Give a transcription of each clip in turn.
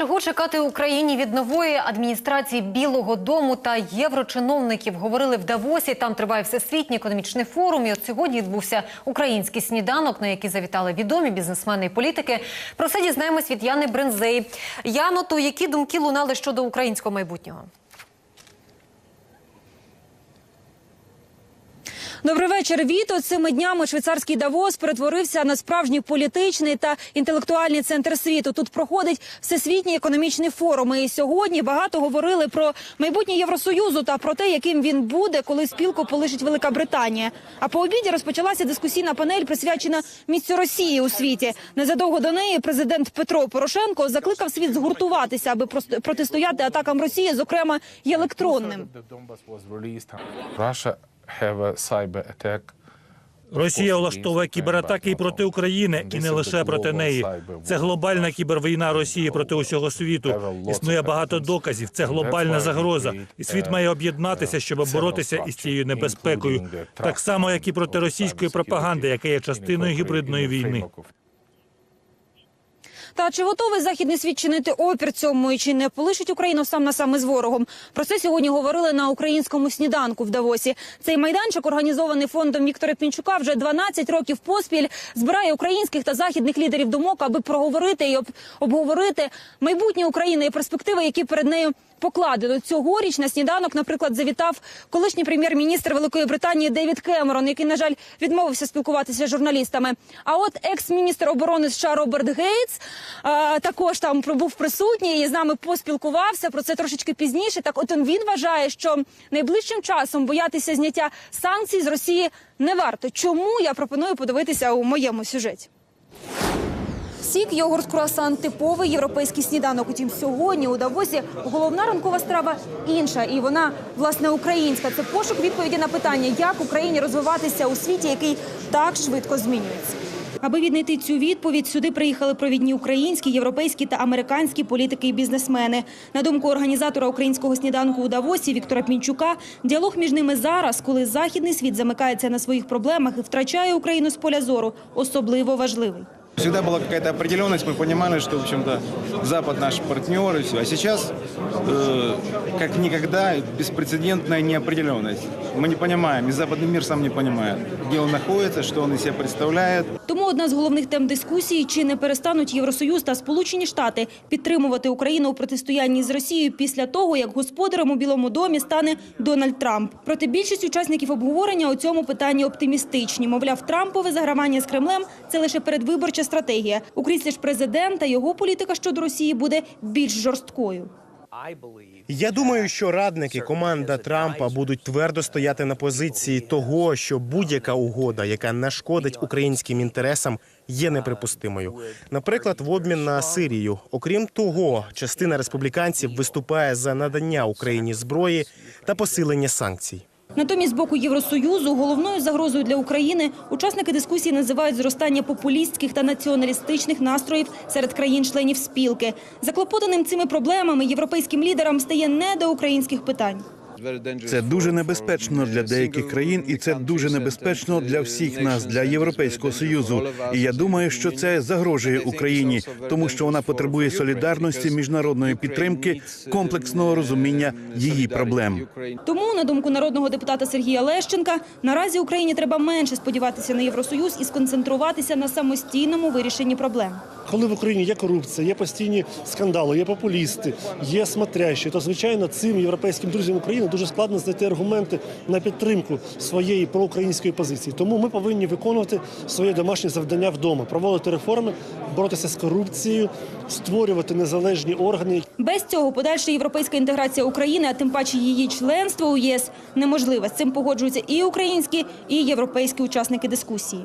Чого чекати Україні від нової адміністрації Білого Дому та єврочиновників говорили в Давосі. Там триває всесвітній економічний форум. І от сьогодні відбувся український сніданок, на який завітали відомі бізнесмени і політики. Про це дізнаємось від Яни Брензей. Яно, то які думки лунали щодо українського майбутнього? Добрий вечір. Віто цими днями швейцарський Давос перетворився на справжній політичний та інтелектуальний центр світу. Тут проходить всесвітній економічний форум. І сьогодні багато говорили про майбутнє Євросоюзу та про те, яким він буде, коли спілку полишить Велика Британія. А по обіді розпочалася дискусійна панель, присвячена місцю Росії у світі. Незадовго до неї президент Петро Порошенко закликав світ згуртуватися, аби протистояти атакам Росії, зокрема й електронним. Russia Росія влаштовує кібератаки і проти України, і не лише проти неї. Це глобальна кібервійна Росії проти усього світу. Існує багато доказів. Це глобальна загроза, і світ має об'єднатися, щоб боротися із цією небезпекою, так само як і проти російської пропаганди, яка є частиною гібридної війни. Та чи готовий західний світ чинити опір цьому і чи не полишить Україну сам на саме з ворогом? Про це сьогодні говорили на українському сніданку в Давосі. Цей майданчик, організований фондом Віктора Пінчука, вже 12 років поспіль збирає українських та західних лідерів думок, аби проговорити і об- обговорити майбутнє України і перспективи, які перед нею покладено. Цьогоріч на сніданок, наприклад, завітав колишній прем'єр-міністр Великої Британії Девід Кемерон, який, на жаль, відмовився спілкуватися з журналістами. А от екс-міністр оборони США Роберт Гейтс а, також там був присутній і з нами поспілкувався. Про це трошечки пізніше. Так, от він вважає, що найближчим часом боятися зняття санкцій з Росії не варто. Чому я пропоную подивитися у моєму сюжеті? Сік, йогурт, круасан – типовий європейський сніданок. Утім, сьогодні у Давосі головна ранкова страва інша, і вона власне українська. Це пошук відповіді на питання, як Україні розвиватися у світі, який так швидко змінюється. Аби віднайти цю відповідь, сюди приїхали провідні українські, європейські та американські політики і бізнесмени. На думку організатора українського сніданку у Давосі Віктора Пінчука, діалог між ними зараз, коли західний світ замикається на своїх проблемах і втрачає Україну з поля зору, особливо важливий. Всегда была какая-то определенность, мы понимали, что, в общем-то, Запад наш партнер и все. А сейчас, э, как никогда, беспрецедентная неопределенность. Мы не понимаем, и западный мир сам не понимает, где он находится, что он из себя представляет. Тому одна з головних тем дискусії, чи не перестануть Євросоюз та Сполучені Штати підтримувати Україну у протистоянні з Росією після того, як господарем у Білому домі стане Дональд Трамп. Проте більшість учасників обговорення у цьому питанні оптимістичні. Мовляв, Трампове загравання з Кремлем це лише передвиборча стратегія. У кріслі ж президента його політика щодо Росії буде більш жорсткою. Я думаю, що радники команда Трампа будуть твердо стояти на позиції того, що будь-яка угода, яка нашкодить українським інтересам, є неприпустимою. Наприклад, в обмін на Сирію. Окрім того, частина республіканців виступає за надання Україні зброї та посилення санкцій. Натомість з боку Євросоюзу головною загрозою для України учасники дискусії називають зростання популістських та націоналістичних настроїв серед країн-членів спілки. Заклопотаним цими проблемами європейським лідерам стає не до українських питань. Це дуже небезпечно для деяких країн, і це дуже небезпечно для всіх нас, для європейського союзу. І я думаю, що це загрожує Україні, тому що вона потребує солідарності, міжнародної підтримки, комплексного розуміння її проблем. Тому, на думку народного депутата Сергія Лещенка, наразі Україні треба менше сподіватися на Євросоюз і сконцентруватися на самостійному вирішенні проблем. Коли в Україні є корупція, є постійні скандали, є популісти, є смотрящі, то звичайно цим європейським друзям України дуже складно знайти аргументи на підтримку своєї проукраїнської позиції. Тому ми повинні виконувати своє домашнє завдання вдома, проводити реформи, боротися з корупцією, створювати незалежні органи, Без цього подальша європейська інтеграція України, а тим паче її членство у ЄС, неможливе. З цим погоджуються і українські, і європейські учасники дискусії.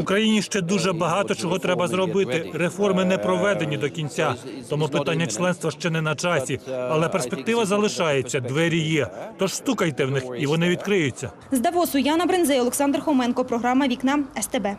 Україні ще дуже багато чого треба зробити. Реформи не проведені до кінця, тому питання членства ще не на часі. Але перспектива залишається. Двері є. Тож стукайте в них, і вони відкриються. З Давосу Яна Брензей, Олександр Хоменко. Програма Вікна СТБ.